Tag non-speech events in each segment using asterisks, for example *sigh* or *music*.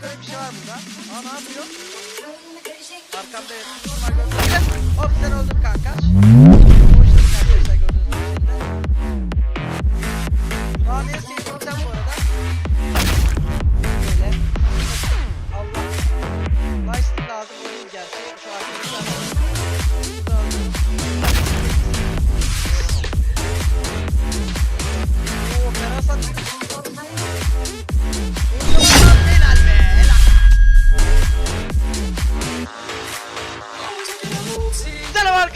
göre bir şey var burada. Aa ne yapıyor? Arkamda evet. Normal gibi. Hop sen öldün kanka.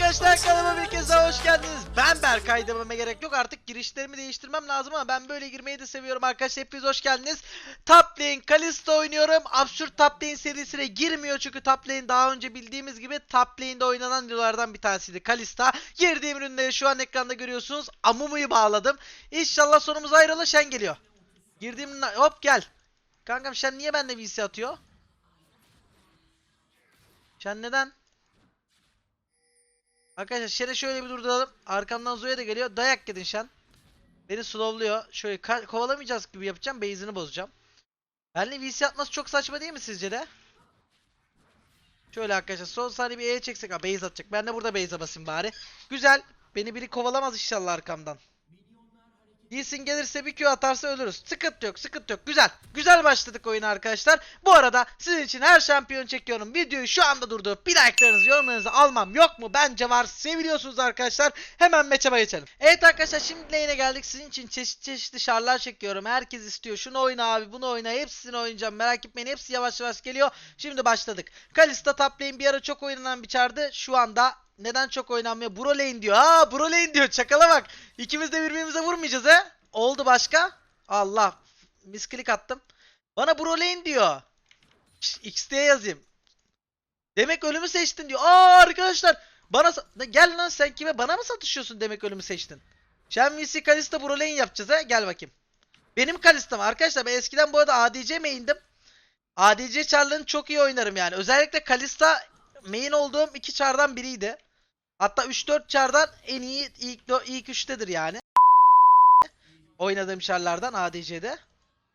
Arkadaşlar kanalıma bir kez daha hoş geldiniz. Ben Berkay dememe gerek yok artık girişlerimi değiştirmem lazım ama ben böyle girmeyi de seviyorum arkadaşlar hepiniz hoş geldiniz. Top Lane Kalista oynuyorum. Absürt Top Lane serisine girmiyor çünkü Top Lane daha önce bildiğimiz gibi Top Lane'de oynanan videolardan bir tanesiydi Kalista. Girdiğim ürünleri şu an ekranda görüyorsunuz. Amumu'yu bağladım. İnşallah sonumuz ayrılır Şen geliyor. Girdiğim hop gel. Kankam Şen niye bende VC atıyor? Şen neden? Arkadaşlar Şen'e şöyle bir durduralım. Arkamdan Zoya da geliyor. Dayak yedin Şen. Beni slowluyor. Şöyle kovalamayacağız gibi yapacağım. Base'ini bozacağım. Benle VC atması çok saçma değil mi sizce de? Şöyle arkadaşlar son saniye bir E'ye çeksek. Ha base atacak. Ben de burada base'e basayım bari. Güzel. Beni biri kovalamaz inşallah arkamdan. Sin gelirse bir Q atarsa ölürüz. Sıkıntı yok, sıkıntı yok. Güzel. Güzel başladık oyuna arkadaşlar. Bu arada sizin için her şampiyon çekiyorum. Videoyu şu anda durdurup bir like'larınızı, yorumlarınızı almam yok mu? Bence var. Seviliyorsunuz arkadaşlar. Hemen matchup'a geçelim. Evet arkadaşlar şimdi lane'e geldik. Sizin için çeşit çeşitli şarlar çekiyorum. Herkes istiyor. Şunu oyna abi, bunu oyna. Hepsini oynayacağım. Merak etmeyin. Hepsi yavaş yavaş geliyor. Şimdi başladık. Kalista top bir ara çok oynanan bir çardı. Şu anda neden çok oynanmıyor? Bro lane diyor. Aa bro lane diyor. Çakala bak. İkimiz de birbirimize vurmayacağız he. Oldu başka? Allah. Misklik attım. Bana bro lane diyor. XD'ye yazayım. Demek ölümü seçtin diyor. Aa arkadaşlar. Bana gel lan sen kime? Bana mı satışıyorsun demek ölümü seçtin? VC Kalista bro lane yapacağız he. Gel bakayım. Benim Kalista'm arkadaşlar. Ben eskiden bu arada ADC main'dim. ADC char'larını çok iyi oynarım yani. Özellikle Kalista main olduğum iki char'dan biriydi. Hatta 3-4 char'dan en iyi ilk, ilk 3'tedir yani. Oynadığım char'lardan ADC'de.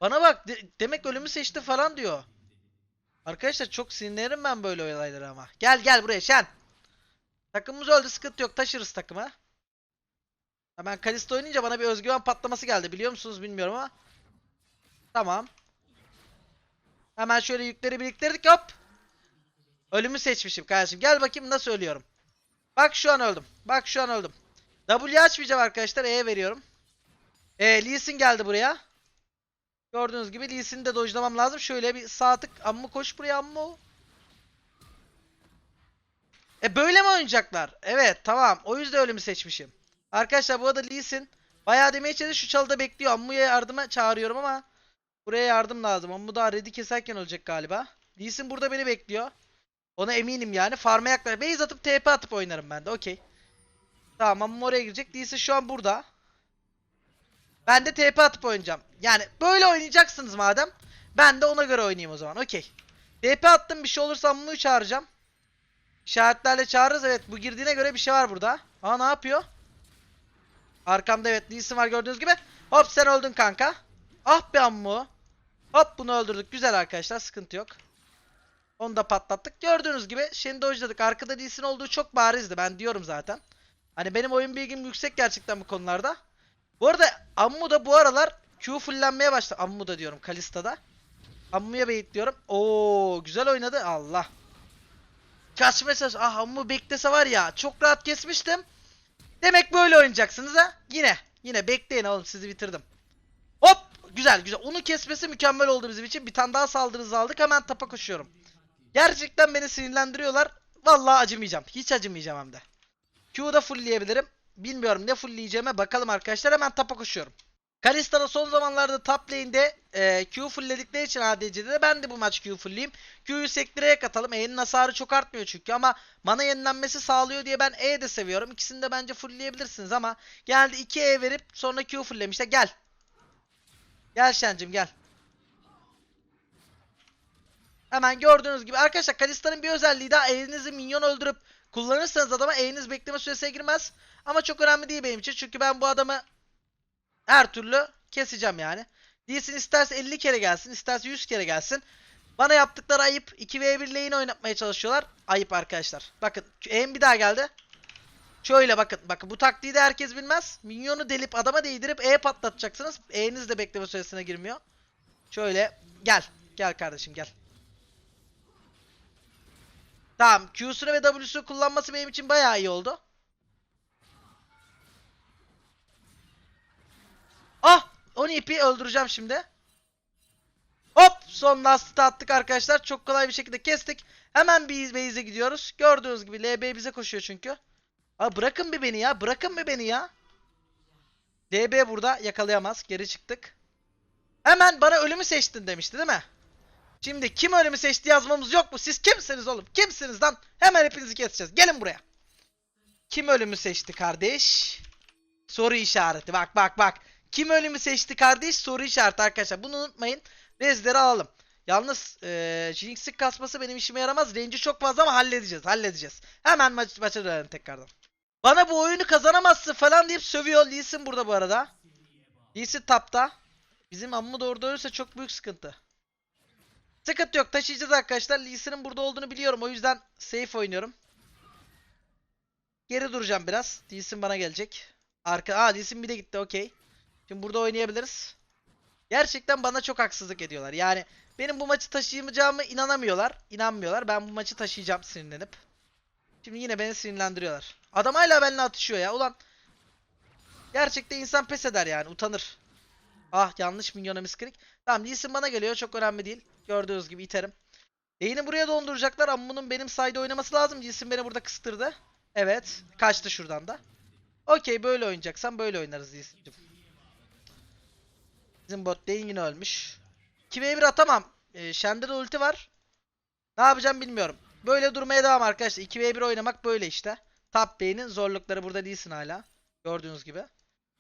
Bana bak de- demek ölümü seçti falan diyor. Arkadaşlar çok sinirlenirim ben böyle olaylara ama. Gel gel buraya Şen. Takımımız öldü sıkıntı yok taşırız takımı. Ha, Ben Kalista oynayınca bana bir özgüven patlaması geldi biliyor musunuz bilmiyorum ama. Tamam. Hemen şöyle yükleri biriktirdik hop. Ölümü seçmişim kardeşim. Gel bakayım nasıl ölüyorum. Bak şu an öldüm. Bak şu an öldüm. W açmayacağım arkadaşlar. E veriyorum. E Lee Sin geldi buraya. Gördüğünüz gibi Lee Sin'i de dojlamam lazım. Şöyle bir sağ tık. Ammu koş buraya ammu. E böyle mi oynayacaklar? Evet tamam. O yüzden ölümü seçmişim. Arkadaşlar bu arada Lee Sin bayağı demeye çalışıyor. Şu çalıda bekliyor. Ammu'ya yardıma çağırıyorum ama buraya yardım lazım. Ammu daha ready keserken ölecek galiba. Lee Sin burada beni bekliyor. Ona eminim yani. Farm'a yaklaş. Base atıp TP atıp oynarım ben de. Okey. Tamam Ammu oraya girecek. Sin şu an burada. Ben de TP atıp oynayacağım. Yani böyle oynayacaksınız madem. Ben de ona göre oynayayım o zaman. Okey. TP attım bir şey olursa Ammu'yu çağıracağım. İşaretlerle çağırırız. Evet bu girdiğine göre bir şey var burada. Aa ne yapıyor? Arkamda evet Lee Sin var gördüğünüz gibi. Hop sen öldün kanka. Ah be Ammu. Hop bunu öldürdük. Güzel arkadaşlar sıkıntı yok. Onu da patlattık. Gördüğünüz gibi şimdi dojladık. Arkada Sin olduğu çok barizdi. Ben diyorum zaten. Hani benim oyun bilgim yüksek gerçekten bu konularda. Bu arada Ammu da bu aralar Q fullenmeye başladı. Ammu da diyorum Kalista'da. Ammu'ya diyorum. Oo güzel oynadı. Allah. Kaçmaya çalış. Ah Ammu beklese var ya çok rahat kesmiştim. Demek böyle oynayacaksınız ha. Yine. Yine bekleyin oğlum sizi bitirdim. Hop. Güzel güzel. Onu kesmesi mükemmel oldu bizim için. Bir tane daha saldırı aldık. Hemen tapa koşuyorum. Gerçekten beni sinirlendiriyorlar. Vallahi acımayacağım. Hiç acımayacağım hem de. Q'da fullleyebilirim. Bilmiyorum ne fullleyeceğime bakalım arkadaşlar. Hemen tapa koşuyorum. Kalista'da son zamanlarda top lane'de e, Q fullledikleri için ADC'de de ben de bu maç Q fullleyeyim. Q'yu sektireye katalım. E'nin hasarı çok artmıyor çünkü ama mana yenilenmesi sağlıyor diye ben E de seviyorum. İkisini de bence fullleyebilirsiniz ama geldi 2 E verip sonra Q fulllemişler. Gel. Gel Şencim gel. Hemen gördüğünüz gibi arkadaşlar Kalista'nın bir özelliği daha elinizi minyon öldürüp kullanırsanız adama E'niz bekleme süresine girmez. Ama çok önemli değil benim için çünkü ben bu adamı her türlü keseceğim yani. Lee Sin isterse 50 kere gelsin, isterse 100 kere gelsin. Bana yaptıkları ayıp. 2v1 lane oynatmaya çalışıyorlar. Ayıp arkadaşlar. Bakın en bir daha geldi. Şöyle bakın. Bakın bu taktiği de herkes bilmez. Minyonu delip adama değdirip E patlatacaksınız. E'niz de bekleme süresine girmiyor. Şöyle gel. Gel kardeşim gel. Tamam. Q'sunu ve W'sunu kullanması benim için bayağı iyi oldu. Ah! Onu ipi öldüreceğim şimdi. Hop! Son last'ı attık arkadaşlar. Çok kolay bir şekilde kestik. Hemen bir base'e gidiyoruz. Gördüğünüz gibi LB bize koşuyor çünkü. Abi bırakın bir beni ya. Bırakın bir beni ya. DB burada yakalayamaz. Geri çıktık. Hemen bana ölümü seçtin demişti değil mi? Şimdi kim ölümü seçti yazmamız yok mu? Siz kimsiniz oğlum? Kimsiniz lan? Hemen hepinizi keseceğiz. Gelin buraya. Kim ölümü seçti kardeş? Soru işareti. Bak bak bak. Kim ölümü seçti kardeş? Soru işareti arkadaşlar. Bunu unutmayın. Rezleri alalım. Yalnız eee Jinx'lik kasması benim işime yaramaz. Range'i çok fazla ama halledeceğiz. Halledeceğiz. Hemen maç, maça dönelim tekrardan. Bana bu oyunu kazanamazsın falan deyip sövüyor. Lee burada bu arada. Lee tapta. Bizim amma doğru dönürse çok büyük sıkıntı. Sıkıntı yok. Taşıyacağız arkadaşlar. Lee Sin'in burada olduğunu biliyorum. O yüzden safe oynuyorum. Geri duracağım biraz. Lee Sin bana gelecek. Arka... Aa Lee Sin bir de gitti. Okey. Şimdi burada oynayabiliriz. Gerçekten bana çok haksızlık ediyorlar. Yani benim bu maçı taşıyacağımı inanamıyorlar. İnanmıyorlar. Ben bu maçı taşıyacağım sinirlenip. Şimdi yine beni sinirlendiriyorlar. Adam hala benimle atışıyor ya. Ulan gerçekten insan pes eder yani. Utanır. Ah yanlış minyona misklik. Tamam Lee Sin bana geliyor. Çok önemli değil. Gördüğünüz gibi iterim. Lane'i buraya donduracaklar ama bunun benim side'de oynaması lazım. Sin beni burada kıstırdı. Evet. Kaçtı şuradan da. Okey böyle oynayacaksan böyle oynarız Lee Sin'cim. Bizim bot lane yine ölmüş. 2v1 atamam. Ee, Shen'de de ulti var. Ne yapacağım bilmiyorum. Böyle durmaya devam arkadaşlar. 2v1 oynamak böyle işte. Top lane'in zorlukları burada değilsin hala. Gördüğünüz gibi.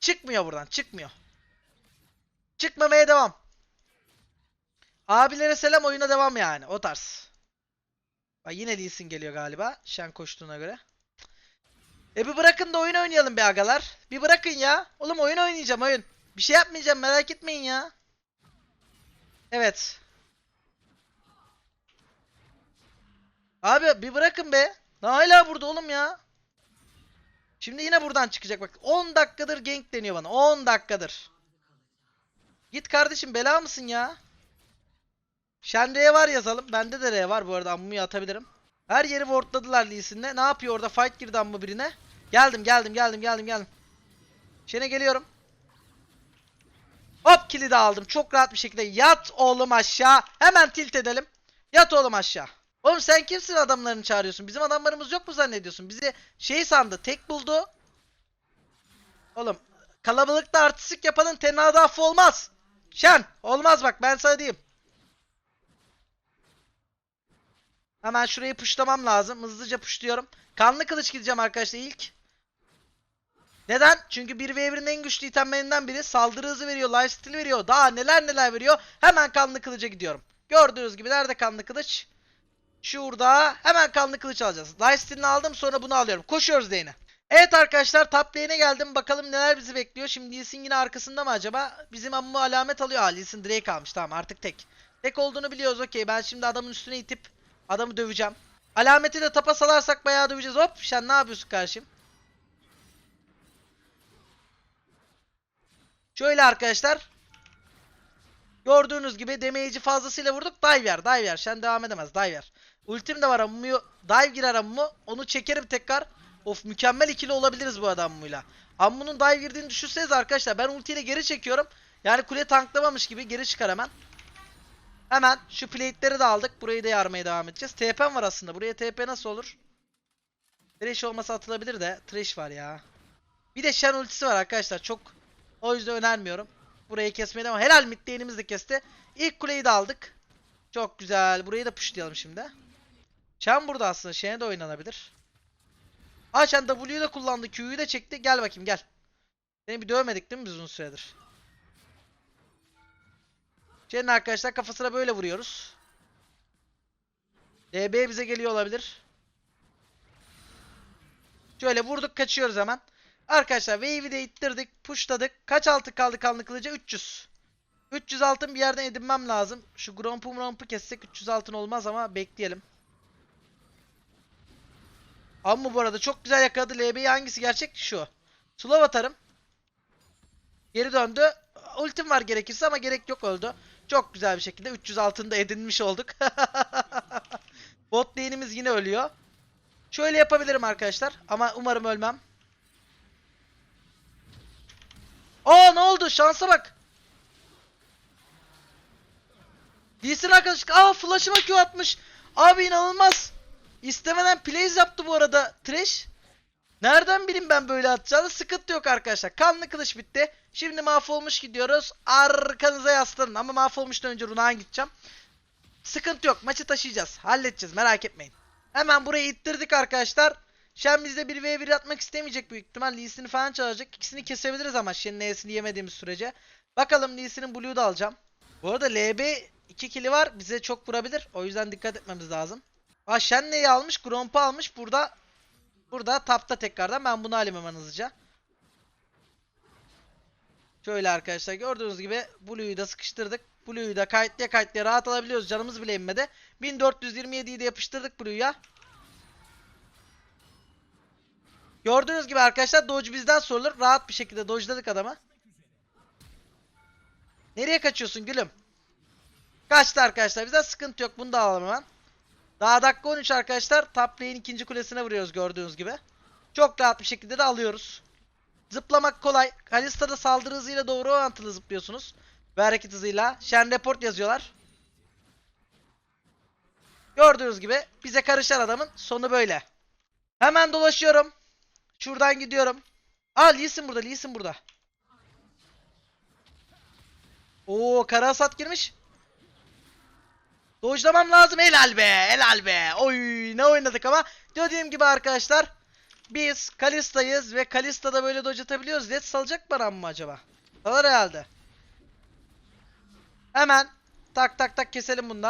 Çıkmıyor buradan. Çıkmıyor. Çıkmamaya devam. Abilere selam oyuna devam yani. O tarz. Bak yine Lee Sin geliyor galiba. Shen koştuğuna göre. E bir bırakın da oyun oynayalım be agalar. Bir bırakın ya. Oğlum oyun oynayacağım oyun. Bir şey yapmayacağım merak etmeyin ya. Evet. Abi bir bırakın be. Ne hala burada oğlum ya. Şimdi yine buradan çıkacak bak. 10 dakikadır gank deniyor bana. 10 dakikadır. Git kardeşim bela mısın ya? Shenre'ye var yazalım. Bende de R var bu arada. Ammu'yu atabilirim. Her yeri wardladılar Lee Sin'le. Ne yapıyor orada? Fight girdi Ammu birine. Geldim geldim geldim geldim geldim. Shen'e geliyorum. Hop kilidi aldım. Çok rahat bir şekilde. Yat oğlum aşağı. Hemen tilt edelim. Yat oğlum aşağı. Oğlum sen kimsin adamlarını çağırıyorsun? Bizim adamlarımız yok mu zannediyorsun? Bizi şey sandı. Tek buldu. Oğlum kalabalıkta artistik yapanın tenada affı olmaz. Şen olmaz bak ben sana diyeyim. Hemen şurayı puşlamam lazım. Hızlıca puşluyorum. Kanlı kılıç gideceğim arkadaşlar ilk. Neden? Çünkü 1v1'in en güçlü itemlerinden biri saldırı hızı veriyor, lifesteal veriyor. Daha neler neler veriyor. Hemen kanlı kılıca gidiyorum. Gördüğünüz gibi nerede kanlı kılıç? Şurada. Hemen kanlı kılıç alacağız. Lifesteal'ini aldım sonra bunu alıyorum. Koşuyoruz lane'e. Evet arkadaşlar top lane'e geldim. Bakalım neler bizi bekliyor. Şimdi Lee yine arkasında mı acaba? Bizim amma alamet alıyor. Aa Lee Drake almış. Tamam artık tek. Tek olduğunu biliyoruz. Okey ben şimdi adamın üstüne itip adamı döveceğim. Alameti de tapa salarsak bayağı döveceğiz. Hop sen ne yapıyorsun kardeşim? Şöyle arkadaşlar. Gördüğünüz gibi damage'i fazlasıyla vurduk. Dive yer, dive yer. Şen devam edemez. Dive yer. Ultim de var ammuyu. Dive girer ammu. Onu çekerim tekrar. Of mükemmel ikili olabiliriz bu adamıyla. Ammu'nun dive girdiğini düşünseniz arkadaşlar. Ben ultiyle geri çekiyorum. Yani kule tanklamamış gibi geri çıkar hemen. Hemen şu plate'leri de aldık. Burayı da yarmaya devam edeceğiz. TP'm var aslında. Buraya TP nasıl olur? Thresh olmasa atılabilir de. Thresh var ya. Bir de Shen ultisi var arkadaşlar. Çok o yüzden önermiyorum. Burayı kesmeye devam. Helal mid lane'imiz de kesti. İlk kuleyi de aldık. Çok güzel. Burayı da pushlayalım şimdi. Shen burada aslında. Shen'e de oynanabilir. Aa Shen W'yu da kullandı. Q'yu da çekti. Gel bakayım gel. Seni bir dövmedik değil mi biz uzun süredir? Shen'in arkadaşlar kafasına böyle vuruyoruz. DB bize geliyor olabilir. Şöyle vurduk kaçıyoruz hemen. Arkadaşlar wave'i de ittirdik. Pushladık. Kaç altı kaldı kanlı kılıca? 300. 300 altın bir yerden edinmem lazım. Şu Grompu Grompu kessek 300 altın olmaz ama bekleyelim. Amma bu arada çok güzel yakaladı. LB'yi hangisi gerçek? Şu. Slow atarım. Geri döndü. Ultim var gerekirse ama gerek yok öldü. Çok güzel bir şekilde 300 altında edinmiş olduk. *laughs* Bot lane'imiz yine ölüyor. Şöyle yapabilirim arkadaşlar ama umarım ölmem. Aa ne oldu? Şansa bak. Lee'sin arkadaşlık. Aa flash'ıma Q atmış. Abi inanılmaz. İstemeden plays yaptı bu arada Trash. Nereden bileyim ben böyle atacağını? Sıkıntı yok arkadaşlar. Kanlı kılıç bitti. Şimdi mahvolmuş gidiyoruz. Arkanıza yaslanın. Ama mahvolmuştan önce Runa'ya gideceğim. Sıkıntı yok. Maçı taşıyacağız. Halledeceğiz. Merak etmeyin. Hemen burayı ittirdik arkadaşlar. Shen bizde 1v1 atmak istemeyecek büyük ihtimal. Lee Sin'i falan çağıracak. İkisini kesebiliriz ama Shen'in E'sini yemediğimiz sürece. Bakalım Lee Sin'in Blue'u da alacağım. Bu arada LB 2 kili var. Bize çok vurabilir. O yüzden dikkat etmemiz lazım. Aa Shen neyi almış? Gromp'u almış. Burada Burada tapta tekrardan. Ben bunu alayım hemen hızlıca. Şöyle arkadaşlar gördüğünüz gibi Blue'yu da sıkıştırdık. Blue'yu da kayıtlıya kayıtlıya rahat alabiliyoruz. Canımız bile inmedi. 1427'yi de yapıştırdık Blue'ya. Gördüğünüz gibi arkadaşlar Dodge bizden sorulur. Rahat bir şekilde dodge'ladık adamı. Nereye kaçıyorsun gülüm? Kaçtı arkadaşlar. Bizden sıkıntı yok. Bunu da alalım hemen. Daha dakika 13 arkadaşlar. Top ikinci kulesine vuruyoruz gördüğünüz gibi. Çok rahat bir şekilde de alıyoruz. Zıplamak kolay. Kalista'da saldırı hızıyla doğru orantılı zıplıyorsunuz. Ve hareket hızıyla. Shen report yazıyorlar. Gördüğünüz gibi bize karışan adamın sonu böyle. Hemen dolaşıyorum. Şuradan gidiyorum. Aa Lee Sin burada, Lee Sin burada. Oo kara hasat girmiş. Dojlamam lazım. Helal be. Helal be. Oy ne oynadık ama. Dediğim gibi arkadaşlar. Biz Kalista'yız ve Kalista'da böyle dodge atabiliyoruz. Red salacak bana mı acaba? Alır herhalde. Hemen tak tak tak keselim.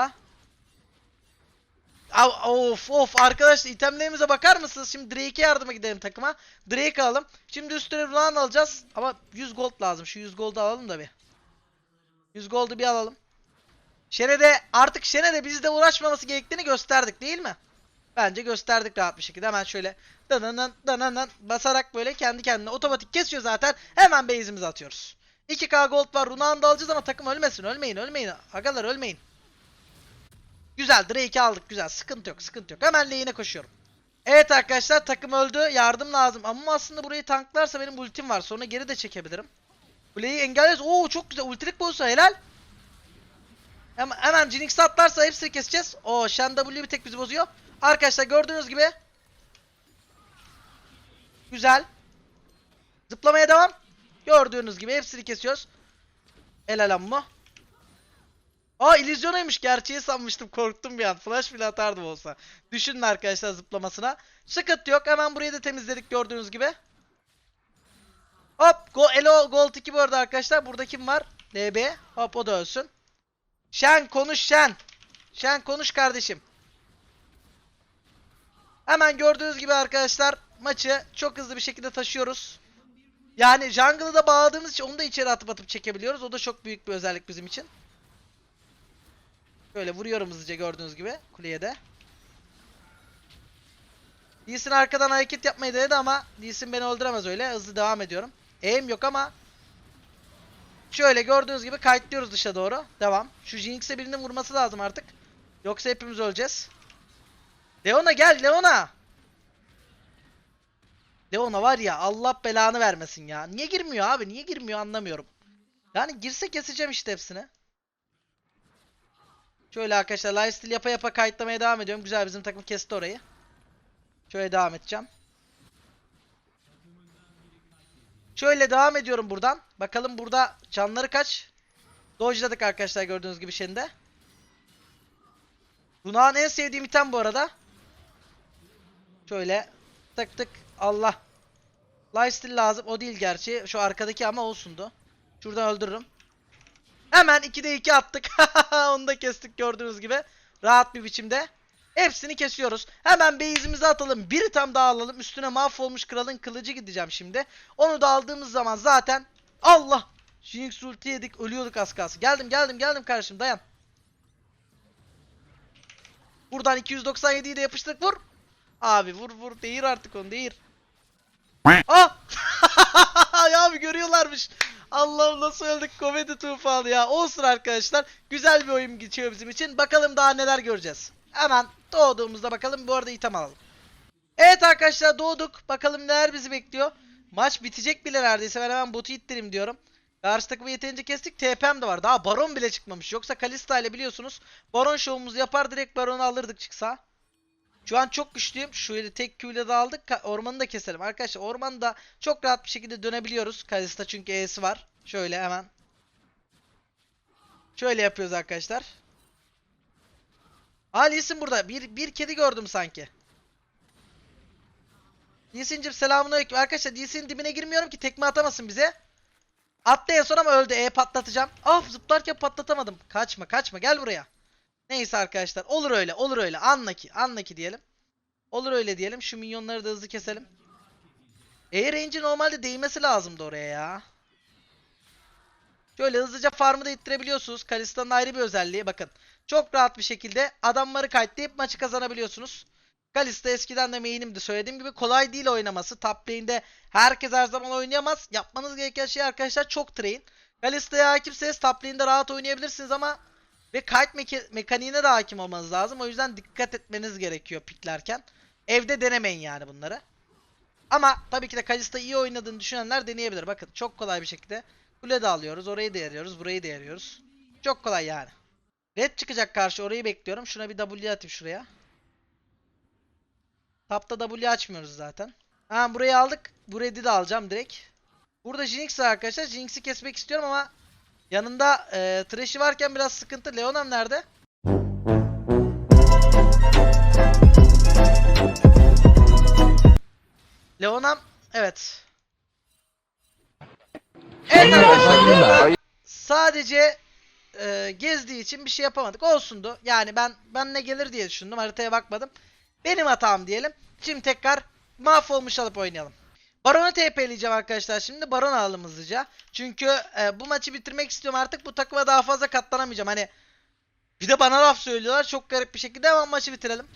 Av- Of of arkadaşlar itemlerimize bakar mısınız? Şimdi Drake'e yardıma gidelim takıma. Drake alalım. Şimdi üstüne Runan alacağız. Ama 100 gold lazım. Şu 100 gold'u alalım da bir. 100 gold'u bir alalım. Şene de artık Şene de bizde uğraşmaması gerektiğini gösterdik değil mi? Bence gösterdik rahat bir şekilde. Hemen şöyle dananan dananan basarak böyle kendi kendine otomatik kesiyor zaten. Hemen base'imizi atıyoruz. 2k gold var. Runa'nı da alacağız ama takım ölmesin. Ölmeyin ölmeyin. Agalar ölmeyin. Güzel Drake'i aldık güzel. Sıkıntı yok sıkıntı yok. Hemen lane'e koşuyorum. Evet arkadaşlar takım öldü. Yardım lazım. Ama aslında burayı tanklarsa benim ultim var. Sonra geri de çekebilirim. Kuleyi engelleriz. Oo çok güzel. Ultilik bolsa helal. Hemen, hemen Jinx atlarsa hepsini keseceğiz. O Shen W bir tek bizi bozuyor. Arkadaşlar gördüğünüz gibi. Güzel. Zıplamaya devam. Gördüğünüz gibi hepsini kesiyoruz. Helal amma. Aa illüzyonaymış. Gerçeği sanmıştım. Korktum bir an. Flash bile atardım olsa. Düşünün arkadaşlar zıplamasına. Sıkıntı yok. Hemen burayı da temizledik gördüğünüz gibi. Hop. Go Elo Gold 2 bu arada arkadaşlar. Burada kim var? LB. Hop o da ölsün. Şen konuş Şen. Şen konuş kardeşim. Hemen gördüğünüz gibi arkadaşlar maçı çok hızlı bir şekilde taşıyoruz. Yani jungle'ı da bağladığımız için onu da içeri atıp atıp çekebiliyoruz. O da çok büyük bir özellik bizim için. Böyle vuruyorum hızlıca gördüğünüz gibi kuleye de. Lee Sin arkadan hareket yapmayı denedi ama Lee Sin beni öldüremez öyle. Hızlı devam ediyorum. Aim yok ama Şöyle gördüğünüz gibi kayıtlıyoruz dışa doğru. Devam. Şu Jinx'e birinin vurması lazım artık. Yoksa hepimiz öleceğiz. Leona gel Leona. Leona var ya Allah belanı vermesin ya. Niye girmiyor abi? Niye girmiyor anlamıyorum. Yani girse keseceğim işte hepsini. Şöyle arkadaşlar lifesteal yapa yapa kayıtlamaya devam ediyorum. Güzel bizim takım kesti orayı. Şöyle devam edeceğim. Şöyle devam ediyorum buradan. Bakalım burada canları kaç? Dodge'ladık arkadaşlar gördüğünüz gibi şimdi. Runa'nın en sevdiğim item bu arada. Şöyle tık tık Allah. Lifesteal lazım. O değil gerçi. Şu arkadaki ama olsundu. Şuradan öldürürüm. Hemen 2'de 2 attık. *laughs* Onu da kestik gördüğünüz gibi. Rahat bir biçimde. Hepsini kesiyoruz. Hemen base'imizi atalım. Bir tam daha alalım. Üstüne mahvolmuş kralın kılıcı gideceğim şimdi. Onu da aldığımız zaman zaten Allah Jinx ulti yedik ölüyorduk az kalsın. Geldim geldim geldim kardeşim dayan. Buradan 297'yi de yapıştırdık vur. Abi vur vur değir artık onu değir. Ah! *laughs* ya abi görüyorlarmış. Allah'ım nasıl öldük komedi tufanı ya. Olsun arkadaşlar. Güzel bir oyun geçiyor bizim için. Bakalım daha neler göreceğiz. Hemen doğduğumuzda bakalım. Bu arada item alalım. Evet arkadaşlar doğduk. Bakalım neler bizi bekliyor. Maç bitecek bile neredeyse. Ben hemen botu ittireyim diyorum. Karşı takımı yeterince kestik. TP'm de var. Daha Baron bile çıkmamış. Yoksa Kalista ile biliyorsunuz. Baron şovumuzu yapar direkt Baron'u alırdık çıksa. Şu an çok güçlüyüm. Şöyle tek Q ile de aldık. Ormanı da keselim. Arkadaşlar ormanı da çok rahat bir şekilde dönebiliyoruz. Kalista çünkü E'si var. Şöyle hemen. Şöyle yapıyoruz arkadaşlar. Sin burada. Bir, bir kedi gördüm sanki. Lee Sin'cim selamünaleyküm. Arkadaşlar Lee Sin'in dibine girmiyorum ki tekme atamasın bize. Attı en son ama öldü. E patlatacağım. Ah zıplarken patlatamadım. Kaçma kaçma gel buraya. Neyse arkadaşlar olur öyle olur öyle. Anla ki anla ki diyelim. Olur öyle diyelim. Şu minyonları da hızlı keselim. E range'i normalde değmesi lazımdı oraya ya. Şöyle hızlıca farmı da ittirebiliyorsunuz. Kalista'nın ayrı bir özelliği. Bakın. Çok rahat bir şekilde adamları kayıtlayıp maçı kazanabiliyorsunuz. Kalista eskiden de main'imdi. Söylediğim gibi kolay değil oynaması. Top lane'de herkes her zaman oynayamaz. Yapmanız gereken şey arkadaşlar çok train. Kalista'ya hakimseniz top lane'de rahat oynayabilirsiniz ama ve kite meka- mekaniğine de hakim olmanız lazım. O yüzden dikkat etmeniz gerekiyor piklerken. Evde denemeyin yani bunları. Ama tabii ki de Kalista iyi oynadığını düşünenler deneyebilir. Bakın çok kolay bir şekilde kule de alıyoruz. Orayı da yarıyoruz. Burayı da yarıyoruz. Çok kolay yani. Red çıkacak karşı. Orayı bekliyorum. Şuna bir W atayım şuraya. Tapta W açmıyoruz zaten. Ha burayı aldık. Bu red'i de alacağım direkt. Burada Jinx var arkadaşlar. Jinx'i kesmek istiyorum ama yanında e, Thresh'i varken biraz sıkıntı. Leonam nerede? Leonam evet. Evet arkadaşlar sadece e, gezdiği için bir şey yapamadık. Olsundu. Yani ben ben ne gelir diye düşündüm. Haritaya bakmadım. Benim hatam diyelim. Şimdi tekrar mahvolmuş alıp oynayalım. Baron'u TP'leyeceğim arkadaşlar şimdi. Baron alalım hızlıca. Çünkü e, bu maçı bitirmek istiyorum artık. Bu takıma daha fazla katlanamayacağım. Hani bir de bana laf söylüyorlar. Çok garip bir şekilde hemen maçı bitirelim.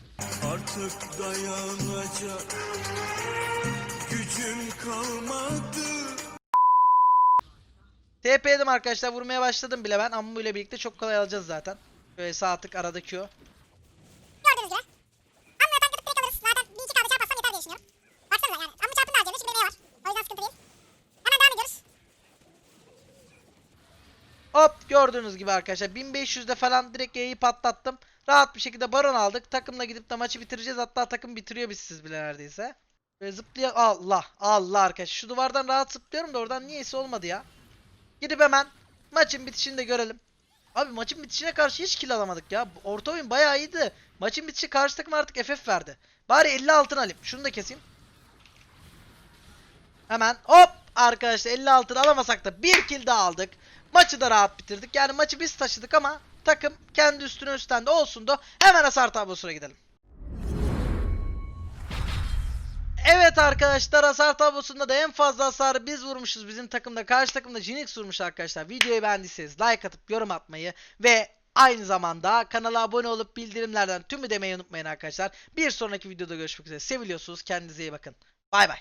Artık dayanacak gücüm kalmadı. TP'ledim arkadaşlar. Vurmaya başladım bile ben. Ammu ile birlikte çok kolay alacağız zaten. Böyle sağ tık arada Q. Gördüğünüz gibi. Amma tank atıp direkt alırız. Zaten bir iki kaldı çarparsam yeter diye düşünüyorum. Baksanıza yani. Amma çarpın da harcadı. Şimdi benim var. O yüzden sıkıntı değil. Hemen devam ediyoruz. Hop gördüğünüz gibi arkadaşlar 1500'de falan direkt E'yi patlattım. Rahat bir şekilde baron aldık. Takımla gidip de maçı bitireceğiz. Hatta takım bitiriyor biz siz bile neredeyse. Böyle zıplaya Allah Allah arkadaşlar. Şu duvardan rahat zıplıyorum da oradan niyeyse olmadı ya. Gidip hemen maçın bitişini de görelim. Abi maçın bitişine karşı hiç kill alamadık ya. Orta oyun bayağı iyiydi. Maçın bitişi karşı takım artık FF verdi. Bari 50 altın alayım. Şunu da keseyim. Hemen hop arkadaşlar 50 altın alamasak da bir kill daha aldık. Maçı da rahat bitirdik. Yani maçı biz taşıdık ama takım kendi üstüne üstten de olsun da hemen hasar tablosuna gidelim. Evet arkadaşlar hasar tablosunda da en fazla hasarı biz vurmuşuz bizim takımda. Karşı takımda Jinx vurmuş arkadaşlar. Videoyu beğendiyseniz like atıp yorum atmayı ve aynı zamanda kanala abone olup bildirimlerden tümü demeyi unutmayın arkadaşlar. Bir sonraki videoda görüşmek üzere. Seviliyorsunuz. Kendinize iyi bakın. Bay bay.